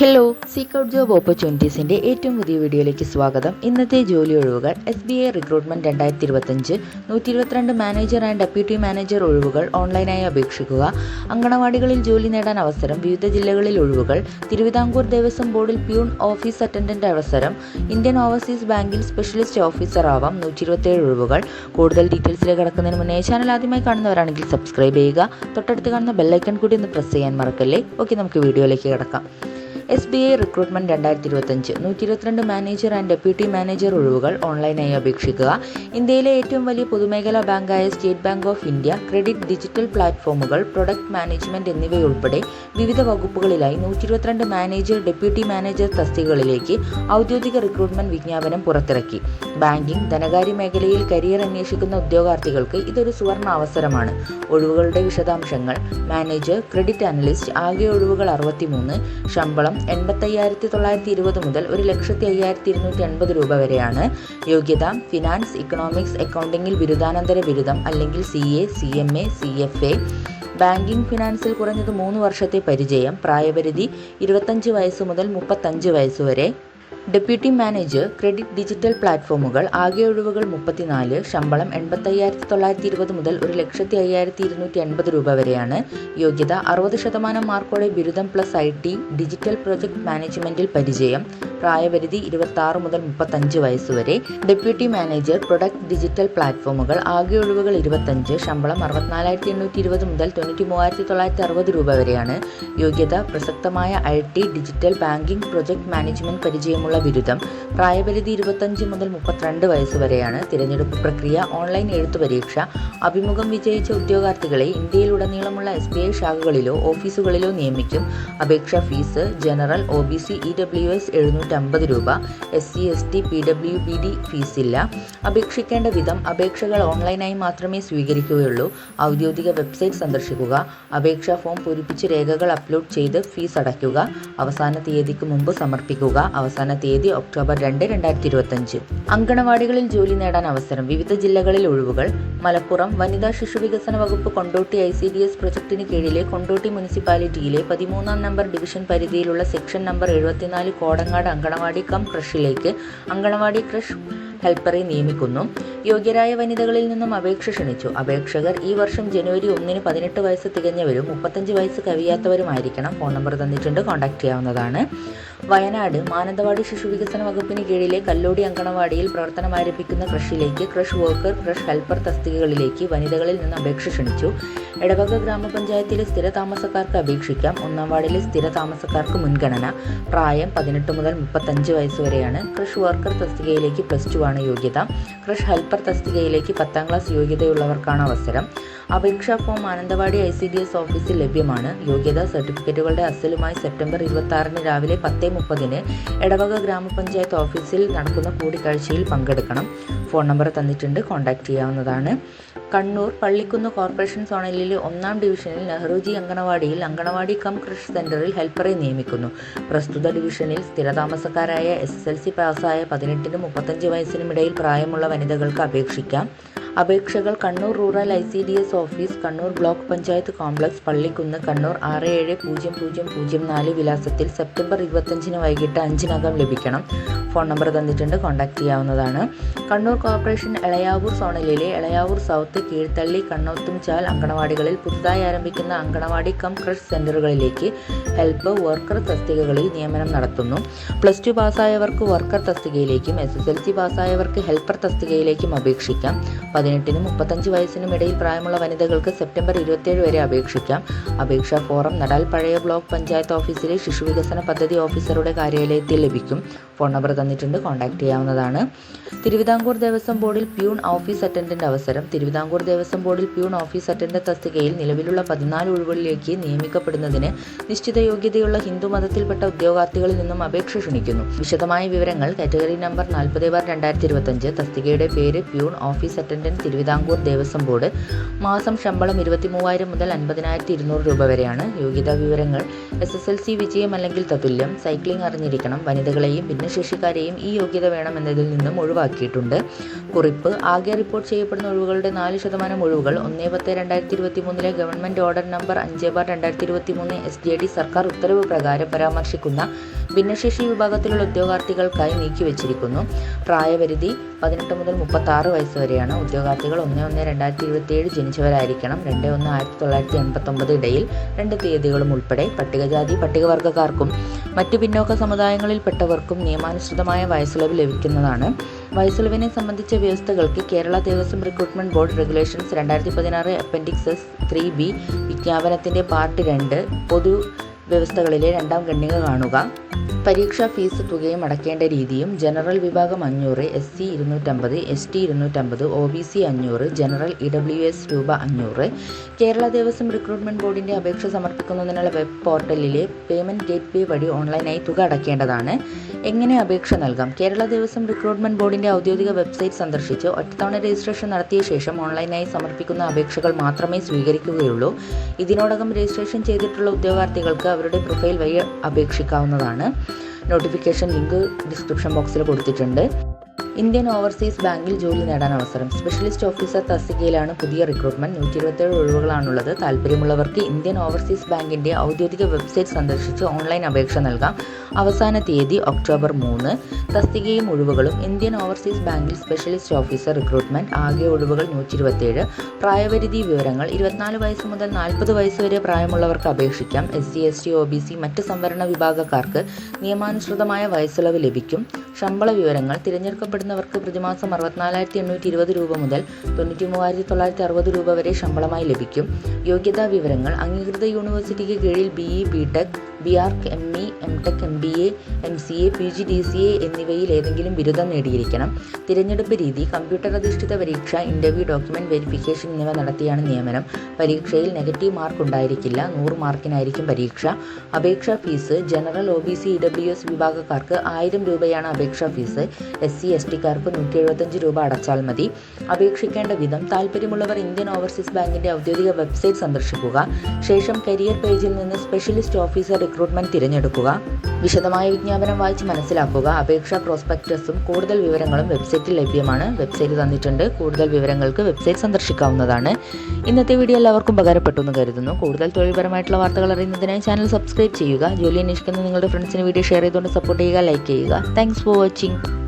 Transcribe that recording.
Hello seek out job ഓപ്പർച്യൂണിറ്റീസിന്റെ ഏറ്റവും പുതിയ വീഡിയോയിലേക്ക് സ്വാഗതം. ഇന്നത്തെ ജോലി ഒഴിവുകൾ എസ് ബി ഐ റിക്രൂട്ട്മെന്റ് രണ്ടായിരത്തി ഇരുപത്തഞ്ച് നൂറ്റി ഇരുപത്തിരണ്ട് മാനേജർ ആൻഡ് ഡെപ്യൂട്ടി മാനേജർ ഒഴിവുകൾ ഓൺലൈനായി അപേക്ഷിക്കുക അങ്കണവാടികളിൽ ജോലി നേടാൻ അവസരം വിവിധ ജില്ലകളിൽ ഒഴിവുകൾ തിരുവിതാംകൂർ ദേവസ്വം ബോർഡിൽ പ്യൂൺ ഓഫീസ് അറ്റൻഡന്റ് അവസരം ഇന്ത്യൻ ഓവർസീസ് ബാങ്കിൽ സ്പെഷ്യലിസ്റ്റ് ഓഫീസർ ആവാം നൂറ്റി ഇരുപത്തേഴ് ഒഴിവുകൾ. കൂടുതൽ ഡീറ്റെയിൽസിലേക്ക് കടക്കുന്നതിന് മുന്നേ ചാനൽ ആദ്യമായി കാണുന്നവരാണെങ്കിൽ സബ്സ്ക്രൈബ് ചെയ്യുക. തൊട്ടടുത്ത് കാണുന്ന ബെല്ലൈക്കൺ കൂടി ഒന്ന് പ്രസ് ചെയ്യാൻ മറക്കല്ലേ? ഓക്കെ നമുക്ക് വീഡിയോയിലേക്ക് കിടക്കാം. എസ് ബി ഐ റിക്രൂട്ട്മെന്റ് രണ്ടായിരത്തി ഇരുപത്തഞ്ച് നൂറ്റി ഇരുപത്തിരണ്ട് മാനേജർ ആൻഡ് ഡെപ്യൂട്ടി മാനേജർ ഒഴിവുകൾ ഓൺലൈനായി അപേക്ഷിക്കുക. ഇന്ത്യയിലെ ഏറ്റവും വലിയ പൊതുമേഖലാ ബാങ്കായ State Bank of India credit digital പ്ലാറ്റ്ഫോമുകൾ പ്രൊഡക്റ്റ് മാനേജ്മെന്റ് എന്നിവയുൾപ്പെടെ വിവിധ വകുപ്പുകളിലായി നൂറ്റി ഇരുപത്തിരണ്ട് മാനേജർ ഡെപ്യൂട്ടി മാനേജർ തസ്തികകളിലേക്ക് ഔദ്യോഗിക റിക്രൂട്ട്മെന്റ് വിജ്ഞാപനം പുറത്തിറക്കി. ബാങ്കിംഗ് ധനകാര്യ മേഖലയിൽ കരിയർ അന്വേഷിക്കുന്ന ഉദ്യോഗാർത്ഥികൾക്ക് ഇതൊരു സുവർണ അവസരമാണ്. ഒഴിവുകളുടെ വിശദാംശങ്ങൾ. മാനേജർ ക്രെഡിറ്റ് അനലിസ്റ്റ് ആകെ ഒഴിവുകൾ അറുപത്തിമൂന്ന് ശമ്പളം എൺപത്തയ്യായിരത്തി തൊള്ളായിരത്തി ഇരുപത് മുതൽ ഒരു ലക്ഷത്തി അയ്യായിരത്തി ഇരുന്നൂറ്റി എൺപത് രൂപ വരെയാണ്. യോഗ്യത ഫിനാൻസ് ഇക്കണോമിക്സ് അക്കൗണ്ടിങ്ങിൽ ബിരുദാനന്തര ബിരുദം അല്ലെങ്കിൽ C A C M A C F A banking ഫിനാൻസിൽ കുറഞ്ഞത് മൂന്ന് വർഷത്തെ പരിചയം പ്രായപരിധി ഇരുപത്തഞ്ച് വയസ്സ് മുതൽ മുപ്പത്തഞ്ച് വയസ്സ് വരെ. ഡെപ്യൂട്ടി മാനേജർ ക്രെഡിറ്റ് ഡിജിറ്റൽ പ്ലാറ്റ്ഫോമുകൾ ആകെ ഒഴിവുകൾ മുപ്പത്തിനാല് ശമ്പളം എൺപത്തയ്യായിരത്തി തൊള്ളായിരത്തി ഇരുപത് മുതൽ ഒരു ലക്ഷത്തി അയ്യായിരത്തി ഇരുന്നൂറ്റി എൺപത് രൂപ വരെയാണ്. യോഗ്യത അറുപത് ശതമാനം മാർക്കോടെ ബിരുദം plus I T digital project മാനേജ്മെന്റിൽ പരിചയം പ്രായപരിധി ഇരുപത്തി ആറ് മുതൽ മുപ്പത്തഞ്ച് വയസ്സ് വരെ. ഡെപ്യൂട്ടി മാനേജർ പ്രൊഡക്റ്റ് ഡിജിറ്റൽ പ്ലാറ്റ്ഫോമുകൾ ആകെ ഒഴിവുകൾ ഇരുപത്തഞ്ച് ശമ്പളം അറുപത്തിനാലായിരത്തി എണ്ണൂറ്റി ഇരുപത് മുതൽ തൊണ്ണൂറ്റി മൂവായിരത്തി തൊള്ളായിരത്തി അറുപത് രൂപ വരെയാണ്. യോഗ്യത പ്രസക്തമായ I T digital banking project management പരിചയമുള്ള ബിരുദം പ്രായപരിധി ഇരുപത്തഞ്ച് മുതൽ മുപ്പത്തിരണ്ട് വയസ്സ് വരെയാണ് തിരഞ്ഞെടുപ്പ് പ്രക്രിയ ഓൺലൈൻ എഴുത്തു പരീക്ഷ. അഭിമുഖം വിജയിച്ച ഉദ്യോഗാർത്ഥികളെ ഇന്ത്യയിലുടനീളമുള്ള എസ് ബി ഐ ശാഖകളിലോ ഓഫീസുകളിലോ നിയമിക്കും. അപേക്ഷാ fees general O B C E W S എഴുന്നൂറ്റമ്പത് രൂപ. S C S T P W B D ഫീസില്ല. അപേക്ഷിക്കേണ്ട വിധം അപേക്ഷകൾ ഓൺലൈനായി മാത്രമേ സ്വീകരിക്കുകയുള്ളൂ. ഔദ്യോഗിക വെബ്സൈറ്റ് സന്ദർശിക്കുക. അപേക്ഷാ ഫോം പൂരിപ്പിച്ച് രേഖകൾ അപ്ലോഡ് ചെയ്ത് ഫീസ് അടയ്ക്കുക. അവസാന തീയതിക്ക് മുമ്പ് സമർപ്പിക്കുക. അവസാന തീയതി ഒക്ടോബർ രണ്ട് രണ്ടായിരത്തി ഇരുപത്തഞ്ച് അങ്കണവാടികളിൽ ജോലി നേടാൻ അവസരം വിവിധ ജില്ലകളിൽ ഒഴിവുകൾ. മലപ്പുറം വനിതാ ശിശു വികസന വകുപ്പ് Kondotty I C D S പ്രൊജക്ടിന് കീഴിലെ കൊണ്ടോട്ടി മുനിസിപ്പാലിറ്റിയിലെ പതിമൂന്നാം നമ്പർ ഡിവിഷൻ പരിധിയിലുള്ള സെക്ഷൻ നമ്പർ എഴുപത്തിനാല് കോടങ്ങാട് അങ്കണവാടി കം ക്രഷിലേക്ക് അങ്കണവാടി ക്രഷ് ഹെൽപ്പറെ നിയമിക്കുന്നു. യോഗ്യരായ വനിതകളിൽ നിന്നും അപേക്ഷ ക്ഷണിച്ചു. അപേക്ഷകർ ഈ വർഷം ജനുവരി ഒന്നിന് പതിനെട്ട് വയസ്സ് തികഞ്ഞവരും മുപ്പത്തഞ്ച് വയസ്സ് കവിയാത്തവരുമായിരിക്കണം. ഫോൺ നമ്പർ തന്നിട്ടുണ്ട്. കോൺടാക്ട് ചെയ്യാവുന്നതാണ്. വയനാട് മാനന്തവാടി ശിശു വികസന വകുപ്പിന് കീഴിലെ കല്ലോടി അങ്കണവാടിയിൽ പ്രവർത്തനം ആരംഭിക്കുന്ന കൃഷിയിലേക്ക് ക്രഷ് വർക്കർ ക്രഷ് ഹെൽപ്പർ തസ്തികകളിലേക്ക് വനിതകളിൽ നിന്ന് അപേക്ഷ ക്ഷണിച്ചു. എടവക ഗ്രാമപഞ്ചായത്തിലെ സ്ഥിര താമസക്കാർക്ക് അപേക്ഷിക്കാം. ഒന്നാം വാർഡിലെ സ്ഥിര താമസക്കാർക്ക് മുൻഗണന. പ്രായം പതിനെട്ട് മുതൽ മുപ്പത്തഞ്ച് വയസ്സ് വരെയാണ്. ക്രഷ് വർക്കർ തസ്തികയിലേക്ക് പ്ലസ് ടു ആണ് യോഗ്യത. ക്രഷ് ഹെൽപ്പർ തസ്തികയിലേക്ക് പത്താം ക്ലാസ് യോഗ്യതയുള്ളവർക്കാണ് അവസരം. അപേക്ഷാ form Mananthavady I C D S ഓഫീസിൽ ലഭ്യമാണ്. യോഗ്യതാ സർട്ടിഫിക്കറ്റുകളുടെ അസലുമായി സെപ്റ്റംബർ ഇരുപത്തി ആറിന് രാവിലെ പത്ത് മുപ്പതിന് എടവക ഗ്രാമപഞ്ചായത്ത് ഓഫീസിൽ നടക്കുന്ന കൂടിക്കാഴ്ചയിൽ പങ്കെടുക്കണം. ഫോൺ നമ്പർ തന്നിട്ടുണ്ട്. കോൺടാക്ട് ചെയ്യാവുന്നതാണ്. കണ്ണൂർ പള്ളിക്കുന്ന് കോർപ്പറേഷൻ സോണലിലെ ഒന്നാം ഡിവിഷനിൽ നെഹ്റുജി അങ്കണവാടിയിൽ അങ്കണവാടി കം കൃഷി സെന്ററിൽ ഹെൽപ്പറെ നിയമിക്കുന്നു. പ്രസ്തുത ഡിവിഷനിൽ സ്ഥിരതാമസക്കാരായ എസ് എസ് എൽ സി പാസ്സായ പതിനെട്ടിനും മുപ്പത്തഞ്ച് വയസ്സിനും ഇടയിൽ പ്രായമുള്ള വനിതകൾക്ക് അപേക്ഷിക്കാം. അപേക്ഷകൾ Kannur rural I C D S office Kannur block panchayat complex Pallikkunnu Kannur ആറ് ഏഴ് പൂജ്യം പൂജ്യം പൂജ്യം നാല് വിലാസത്തിൽ സെപ്റ്റംബർ ഇരുപത്തഞ്ചിന് വൈകിട്ട് അഞ്ചിനകം ലഭിക്കണം. ഫോൺ നമ്പർ തന്നിട്ടുണ്ട് കോൺടാക്ട് ചെയ്യാവുന്നതാണ്. കണ്ണൂർ കോർപ്പറേഷൻ എളയാവൂർ സോണലിലെ എളയാവൂർ സൗത്ത് കീഴ്ത്തള്ളി കണ്ണോത്തുംചാൽ അങ്കണവാടികളിൽ പുതുതായി ആരംഭിക്കുന്ന അങ്കണവാടി കം ക്രഷ് സെന്ററുകളിലേക്ക് ഹെൽപ്പ് വർക്കർ തസ്തികകളിൽ നിയമനം നടത്തുന്നു. പ്ലസ് ടു പാസ്സായവർക്ക് വർക്കർ തസ്തികയിലേക്കും എസ് എസ് എൽ സി പാസ്സായവർക്ക് ഹെൽപ്പർ തസ്തികയിലേക്കും അപേക്ഷിക്കാം. പതിനെട്ടിനും മുപ്പത്തഞ്ച് വയസ്സിനും ഇടയിൽ പ്രായമുള്ള വനിതകൾക്ക് സെപ്റ്റംബർ ഇരുപത്തിയേഴ് വരെ അപേക്ഷിക്കാം. അപേക്ഷാ ഫോറം നടാൽ പഴയ ബ്ലോക്ക് പഞ്ചായത്ത് ഓഫീസിലെ ശിശുവികസന പദ്ധതി ഓഫീസറുടെ കാര്യാലയത്തിൽ ലഭിക്കും. ഫോൺ നമ്പർ തന്നിട്ടുണ്ട്. കോൺടാക്ട് ചെയ്യാവുന്നതാണ്. തിരുവിതാംകൂർ ദേവസ്വം ബോർഡിൽ പ്യൂൺ ഓഫീസ് അറ്റൻഡന്റ് അവസരം. തിരുവിതാംകൂർ ദേവസ്വം ബോർഡിൽ പ്യൂൺ ഓഫീസ് അറ്റൻഡന്റ് തസ്തികയിൽ നിലവിലുള്ള പതിനാല് ഒഴിവുകളിലേക്ക് നിയമിക്കപ്പെടുന്നതിന് നിശ്ചിത യോഗ്യതയുള്ള ഹിന്ദു മതത്തിൽപ്പെട്ട ഉദ്യോഗാർത്ഥികളിൽ നിന്നും അപേക്ഷ ക്ഷണിക്കുന്നു. വിശദമായ വിവരങ്ങൾ കാറ്റഗറി നമ്പർ നാൽപ്പത് ബാർ രണ്ടായിരത്തി ഇരുപത്തഞ്ച് തസ്തികയുടെ പേര് peon office attendant Travancore Devaswom board. മാസം ശമ്പളം ഇരുപത്തി മൂവായിരം മുതൽ അൻപതിനായിരത്തി ഇരുന്നൂറ് രൂപ വരെയാണ്. യോഗ്യതാ വിവരങ്ങൾ എസ് എസ് എൽ സി വിജയം അല്ലെങ്കിൽ തത്തുല്യം. സൈക്ലിംഗ് അറിഞ്ഞിരിക്കണം. വനിതകളെയും ഭിന്നശേഷി ഭിന്നശേഷിക്കാരെയും ഈ യോഗ്യത വേണമെന്നതിൽ നിന്നും ഒഴിവാക്കിയിട്ടുണ്ട്. കുറിപ്പ് ആകെ റിപ്പോർട്ട് ചെയ്യപ്പെടുന്ന ഒഴിവുകളുടെ നാല് ശതമാനം ഒഴിവുകൾ ഒന്നേ പത്ത് രണ്ടായിരത്തി ഇരുപത്തി മൂന്നിലെ ഗവൺമെന്റ് ഓർഡർ നമ്പർ അഞ്ച് ബാർ രണ്ടായിരത്തി ഇരുപത്തി മൂന്ന് എസ് ഡി ഡി സർക്കാർ ഉത്തരവ് പ്രകാരം പരാമർശിക്കുന്ന ഭിന്നശേഷി വിഭാഗത്തിലുള്ള ഉദ്യോഗാർത്ഥികൾക്കായി നീക്കിവച്ചിരിക്കുന്നു പ്രായപരിധി പതിനെട്ട് മുതൽ മുപ്പത്തി ആറ് വയസ്സ് വരെയാണ്. ഉദ്യോഗാർത്ഥികൾ ഒന്ന് ഒന്ന് രണ്ടായിരത്തി ഇരുപത്തി ഏഴ് ജനിച്ചവരായിരിക്കണം. രണ്ട് ഒന്ന് ആയിരത്തി തൊള്ളായിരത്തി എൺപത്തൊമ്പത് ഇടയിൽ രണ്ട് തീയതികളും ഉൾപ്പെടെ പട്ടികജാതി പട്ടികവർഗക്കാർക്കും മറ്റു പിന്നോക്ക സമുദായങ്ങളിൽപ്പെട്ടവർക്കും നിയമാനുസൃതമായ വയസ്സിളവ് ലഭിക്കുന്നതാണ്. വയസ്സിളവിനെ സംബന്ധിച്ച വ്യവസ്ഥകൾക്ക് Kerala Devaswom recruitment board regulations രണ്ടായിരത്തി പതിനാറ് അപ്പൻഡിക്സസ് ത്രീ ബി വിജ്ഞാപനത്തിന്റെ പാർട്ട് രണ്ട് പൊതു വ്യവസ്ഥകളിലെ രണ്ടാം ഖണ്ഡിക കാണുക. പരീക്ഷാ ഫീസ് തുകയും അടയ്ക്കേണ്ട രീതിയും ജനറൽ വിഭാഗം അഞ്ഞൂറ് എസ് സി ഇരുന്നൂറ്റമ്പത് എസ് ടി ഇരുന്നൂറ്റമ്പത് ഒ ബി സി അഞ്ഞൂറ് ജനറൽ ഇ ഡബ്ല്യു എസ് രൂപ അഞ്ഞൂറ്. കേരള ദേവസ്വം റിക്രൂട്ട്മെന്റ് ബോർഡിന്റെ അപേക്ഷ സമർപ്പിക്കുന്നതിനുള്ള വെബ് പോർട്ടലിലെ പേയ്മെന്റ് ഗേറ്റ് വേ വഴി ഓൺലൈനായി തുക അടക്കേണ്ടതാണ്. എങ്ങനെ അപേക്ഷ നൽകാം? കേരള ദേവസ്വം റിക്രൂട്ട്മെന്റ് ബോർഡിന്റെ ഔദ്യോഗിക വെബ്സൈറ്റ് സന്ദർശിച്ച് ഒറ്റത്തവണ രജിസ്ട്രേഷൻ നടത്തിയ ശേഷം ഓൺലൈനായി സമർപ്പിക്കുന്ന അപേക്ഷകൾ മാത്രമേ സ്വീകരിക്കുകയുള്ളൂ. ഇതിനോടകം രജിസ്ട്രേഷൻ ചെയ്തിട്ടുള്ള ഉദ്യോഗാർത്ഥികൾക്ക് അവരുടെ പ്രൊഫൈൽ വഴി അപേക്ഷിക്കാവുന്നതാണ്. നോട്ടിഫിക്കേഷൻ ലിങ്ക് ഡിസ്ക്രിപ്ഷൻ ബോക്സിൽ കൊടുത്തിട്ടുണ്ട്. ഇന്ത്യൻ ഓവർസീസ് ബാങ്കിൽ ജോലി നേടാൻ അവസരം. സ്പെഷ്യലിസ്റ്റ് ഓഫീസർ തസ്തികയിലാണ് പുതിയ റിക്രൂട്ട്മെന്റ് നൂറ്റി ഇരുപത്തേഴ് ഒഴിവുകളാണുള്ളത്. താല്പര്യമുള്ളവർക്ക് ഇന്ത്യൻ ഓവർസീസ് ബാങ്കിന്റെ ഔദ്യോഗിക വെബ്സൈറ്റ് സന്ദർശിച്ച് ഓൺലൈൻ അപേക്ഷ നൽകാം. അവസാന തീയതി ഒക്ടോബർ മൂന്ന്. തസ്തികയും ഒഴിവുകളും. ഇന്ത്യൻ ഓവർസീസ് ബാങ്കിൽ സ്പെഷ്യലിസ്റ്റ് ഓഫീസർ റിക്രൂട്ട്മെന്റ് ആകെ ഒഴിവുകൾ നൂറ്റി ഇരുപത്തേഴ് പ്രായപരിധി വിവരങ്ങൾ. ഇരുപത്തിനാല് വയസ്സ് മുതൽ നാൽപ്പത് വയസ്സ് വരെ പ്രായമുള്ളവർക്ക് അപേക്ഷിക്കാം. S C S T O B C മറ്റ് സംവരണ വിഭാഗക്കാർക്ക് നിയമാനുസൃതമായ വയസ്സുളവ് ലഭിക്കും. ശമ്പള വിവരങ്ങൾ തിരഞ്ഞെടുക്കപ്പെടുന്നവർക്ക് പ്രതിമാസം അറുപത്തിനാലായിരത്തി എണ്ണൂറ്റി ഇരുപത് രൂപ മുതൽ തൊണ്ണൂറ്റി മൂവായിരത്തി തൊള്ളായിരത്തി അറുപത് രൂപ വരെ ശമ്പളമായി ലഭിക്കും. യോഗ്യതാ വിവരങ്ങൾ അംഗീകൃത യൂണിവേഴ്സിറ്റിക്ക് കീഴിൽ B E B tech B arch M E M tech M B A M C A P G D C A എന്നിവയിൽ ഏതെങ്കിലും ബിരുദം നേടിയിരിക്കണം. തിരഞ്ഞെടുപ്പ് രീതി കമ്പ്യൂട്ടർ അധിഷ്ഠിത പരീക്ഷ ഇന്റർവ്യൂ ഡോക്യുമെന്റ് വെരിഫിക്കേഷൻ എന്നിവ നടത്തിയാണ് നിയമനം. പരീക്ഷയിൽ നെഗറ്റീവ് മാർക്ക് ഉണ്ടായിരിക്കില്ല നൂറ് മാർക്കിനായിരിക്കും പരീക്ഷ. അപേക്ഷാ fees general O B C E W S വിഭാഗക്കാർക്ക് ആയിരം രൂപയാണ് അപേക്ഷാ ഫീസ്. എസ് സി എസ് ടിക്കാർക്ക് നൂറ്റി എഴുപത്തഞ്ച് രൂപ അടച്ചാൽ മതി. അപേക്ഷിക്കേണ്ട വിധം താല്പര്യമുള്ളവർ ഇന്ത്യൻ ഓവർസീസ് ബാങ്കിന്റെ ഔദ്യോഗിക വെബ്സൈറ്റ് സന്ദർശിക്കുക. ശേഷം കരിയർ പേജിൽ നിന്ന് സ്പെഷ്യലിസ്റ്റ് ഓഫീസർ റിക്രൂട്ട്മെന്റ് തിരഞ്ഞെടുക്കുക. വിശദമായ വിജ്ഞാപനം വായിച്ച് മനസ്സിലാക്കുക. അപേക്ഷാ പ്രോസ്പെക്ടസും കൂടുതൽ വിവരങ്ങളും വെബ്സൈറ്റിൽ ലഭ്യമാണ്. വെബ്സൈറ്റ് തന്നിട്ടുണ്ട്. കൂടുതൽ വിവരങ്ങൾക്ക് വെബ്സൈറ്റ് സന്ദർശിക്കാവുന്നതാണ്. ഇന്നത്തെ വീഡിയോ എല്ലാവർക്കും ഉപകാരപ്പെട്ടു എന്ന് കരുതുന്നു. കൂടുതൽ തൊഴിൽപരമായിട്ടുള്ള വാർത്തകൾ അറിയുന്നതിനായി ചാനൽ സബ്സ്ക്രൈബ് ചെയ്യുക. ജോലി അന്വേഷിക്കുന്ന നിങ്ങളുടെ ഫ്രണ്ട്സിന് വീഡിയോ ഷെയർ ചെയ്തുകൊണ്ട് സപ്പോർട്ട് ചെയ്യുക ലൈക്ക് ചെയ്യുക. Thanks for watching